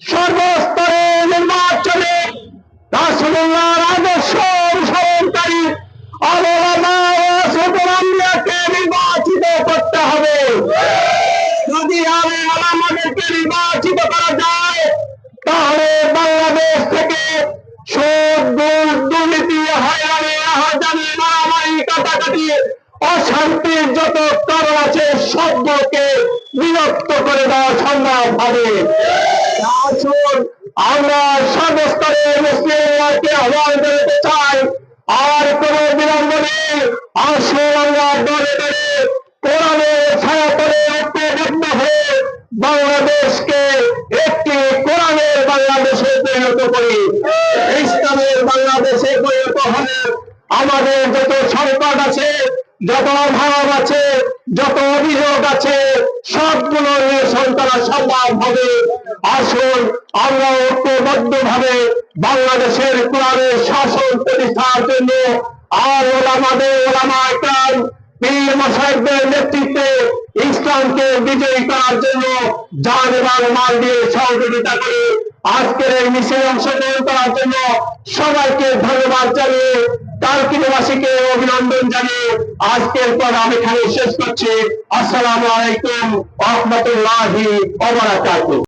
সর্বস্তরে নির্বাচনে রাসুল্লাহর আদর্শ অনুসরণকারী নির্বাচিত করতে হবে। যদি আমাদেরকে নির্বাচিত করা যায়, তাহলে বাংলাদেশ থেকে সুদ দুর্নীতি, হয়রানি হাজারি মারামারি, কাটাকাটি অশান্তির যত কারণ আছে সবকে বিরক্ত করে দেওয়া সম্ভব হবে। আসুন আমরা সর্বস্তরে মুসলিমকে আহ্বান জানাতে চাই। আর কোন বিলম্ব নেই আসুন আমরা বাংলাদেশকে একটি কোরআনের বাংলাদেশে পরিণত করি। ইসলামের বাংলাদেশে পরিণত হলে আমাদের যত সংকট আছে, যত অভাব আছে, যত অভিযোগ আছে, সবগুলো নিয়ে সন্তান সম্ভব হবে। আমরা ঐক্যবদ্ধ ভাবে বাংলাদেশের কোরআনের শাসন প্রতিষ্ঠার জন্য আর ওলামাদের ওলামা একরাম, পীর মশাইকদের নেতৃত্বে ইসলামকে বিজয়ী করার জন্য জান এবং মাল দিয়ে সহযোগিতা করে আজকের এই মিছিলে অংশগ্রহণ করার জন্য সবাইকে ধন্যবাদ জানিয়ে কালকিনবাসীকে অভিনন্দন জানিয়ে আজকের পর আমি এখানে শেষ করছি। আসসালামু আলাইকুম, রহমতুল্লাহি ওয়া বারাকাতুহু।